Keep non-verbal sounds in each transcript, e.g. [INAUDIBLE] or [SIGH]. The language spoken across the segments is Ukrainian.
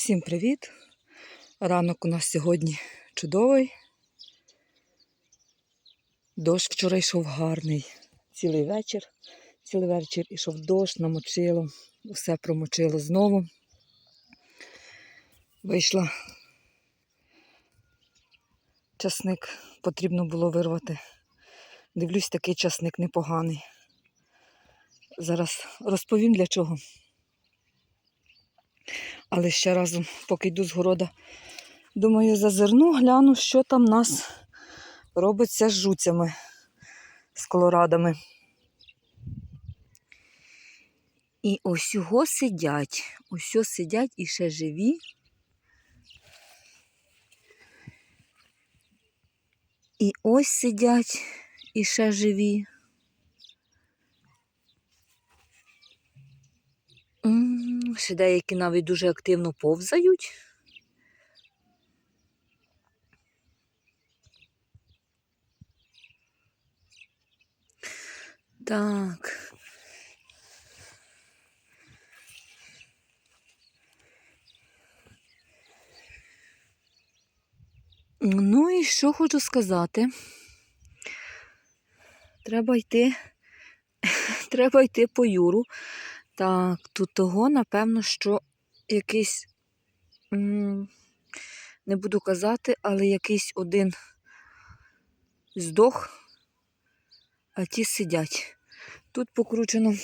Всім привіт! Ранок у нас сьогодні чудовий. Дощ вчора йшов гарний. Цілий вечір. Цілий вечір ішов дощ, намочило, все промочило знову. Вийшла. Часник потрібно було вирвати. Дивлюсь, такий часник непоганий. Зараз розповім для чого. Але ще разом, поки йду з города, думаю, зазирну, гляну, що там нас робиться з жуцями, з колорадами. І ось його сидять. Ось сидять і ще живі. І ось сидять і ще живі. М, деякі навіть дуже активно повзають. Так. Ну і що хочу сказати? Треба йти, [LAUGHS] треба йти по Юру. Так, тут того, напевно, що якийсь, не буду казати, але якийсь один здох, а ті сидять. Тут покручено.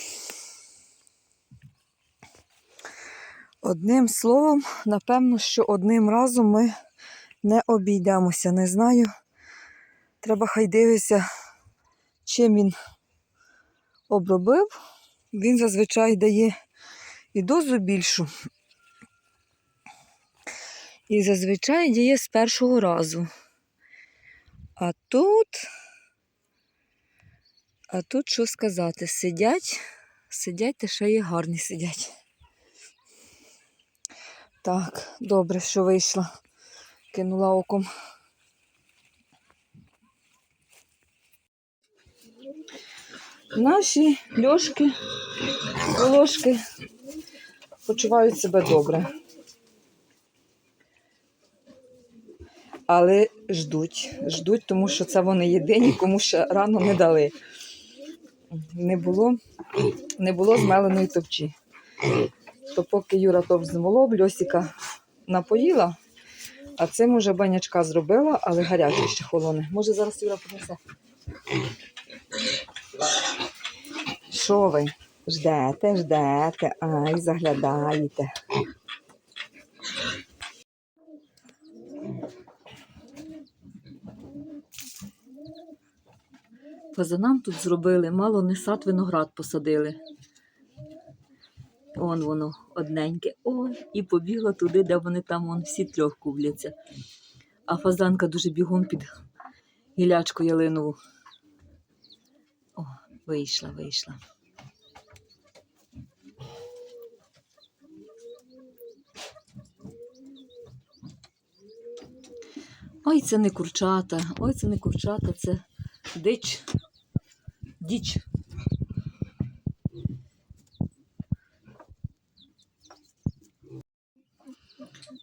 Одним словом, напевно, що одним разом ми не обійдемося. Не знаю. Треба хай дивитися, чим він обробив. Він зазвичай дає і дозу більшу. І зазвичай діє з першого разу. А тут, а тут що сказати? Сидять, сидять та ще є гарні сидять. Так, добре, що вийшла. Кинула оком. Наші льошки, ложки почувають себе добре. Але ждуть, ждуть, тому що це вони єдині, кому ще рано не дали. Не було, не було змеленої топчі. То поки Юра топ змолов, Льосіка напоїла, а цим уже банячка зробила, але гарячий ще холоне. Може зараз Юра принесе. Що ви? Ждете, ждете, ай, заглядаєте. Фазанам тут зробили, мало не сад виноград посадили. Он воно одненьке. О, і побігла туди, де вони там вон, всі трьох кубляться. А фазанка дуже бігом під гілячку ялинову. Вийшла, вийшла. Ой, це не курчата, ой, це не курчата, це дич. Діч.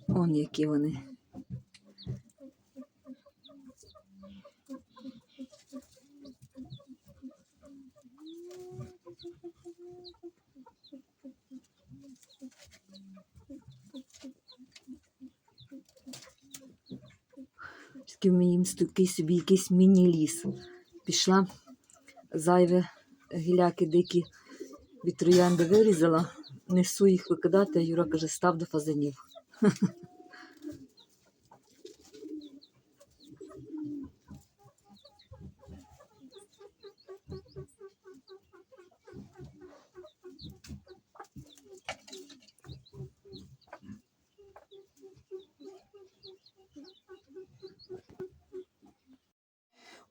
Он які вони. Такий в моїм такий собі якийсь міні-ліс. Пішла зайве гіляки дикі від троянди вирізала, несу їх викидати, а Юра каже, став до фазанів. [LAUGHS]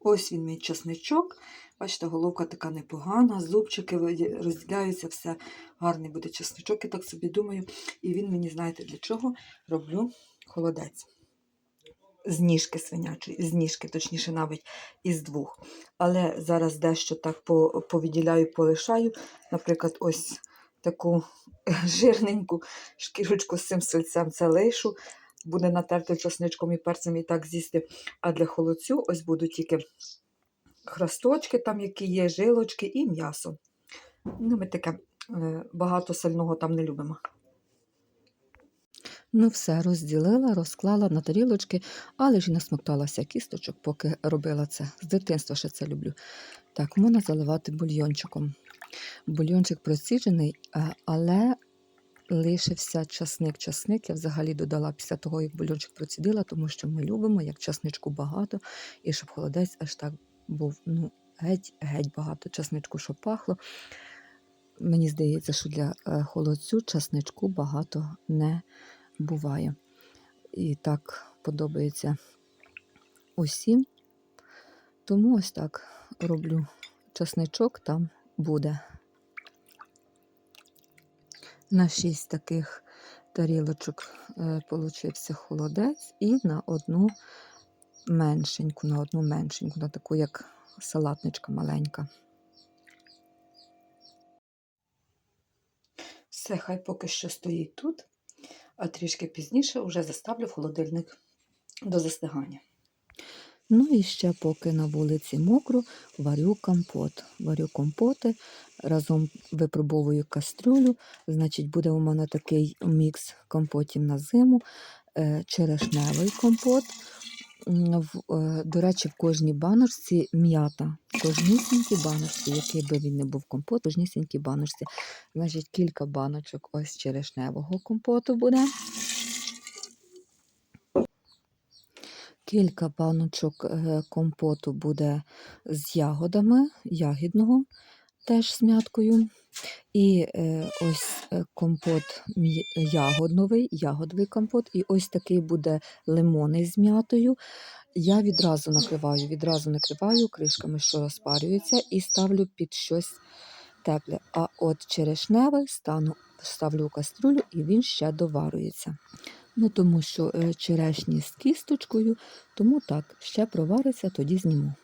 Ось він мій часничок. Бачите, головка така непогана, зубчики розділяються, все гарний буде часничок, я так собі думаю. І він мені, знаєте, для чого роблю холодець. З ніжки свинячої, з ніжки, точніше, навіть із двох. Але зараз дещо так по- повідділяю, полишаю. Наприклад, ось таку [LAUGHS] жирненьку шкірочку з цим сельцем це лишу. Буде натерти чесничком і перцем і так з'їсти. А для холодцю ось будуть тільки храсточки, там які є, жилочки і м'ясо. Ну, ми таке е, багато сального там не любимо. Ну, все, розділила, розклала на тарілочки, але ж насмокталася кісточок, поки робила це. З дитинства ще це люблю. Так, можна заливати бульйончиком. Бульйончик проціджений, е, але лишився часник. Часник я взагалі додала після того, як бульйончик процідила, тому що ми любимо, як часничку багато, і щоб холодець аж так був ну, геть, геть багато часничку, щоб пахло. Мені здається, що для е, холодцю часничку багато не буває. І так подобається усім. Тому ось так роблю часничок, там буде. На шість таких тарілочок е, получився холодець і на одну меншеньку, на одну меншеньку, на таку, як салатничка маленька. Все, хай поки що стоїть тут, а трішки пізніше вже заставлю холодильник до застигання. Ну і ще поки на вулиці мокро, варю компот. Варю компоти, разом випробовую кастрюлю. Значить, буде у мене такий мікс компотів на зиму, е, черешневий компот. Е, До речі, в кожній баночці м'ята. В кожнісінькій баночці, який би він не був компот, в кожнісінькій баночці. Значить, кілька баночок ось черешневого компоту буде. Кілька баночок е, компоту буде з ягодами, ягідного, теж з мяткою. І е, ось е, компот ягодновий, ягодовий компот. І ось такий буде лимонний з м'ятою. Я відразу накриваю, відразу накриваю кришками, що розпарюється, і ставлю під щось тепле. А от черешневий стану, ставлю у кастрюлю і він ще доварюється. Ну, тому що е, черешні з кісточкою, тому так, ще провариться, тоді зніму.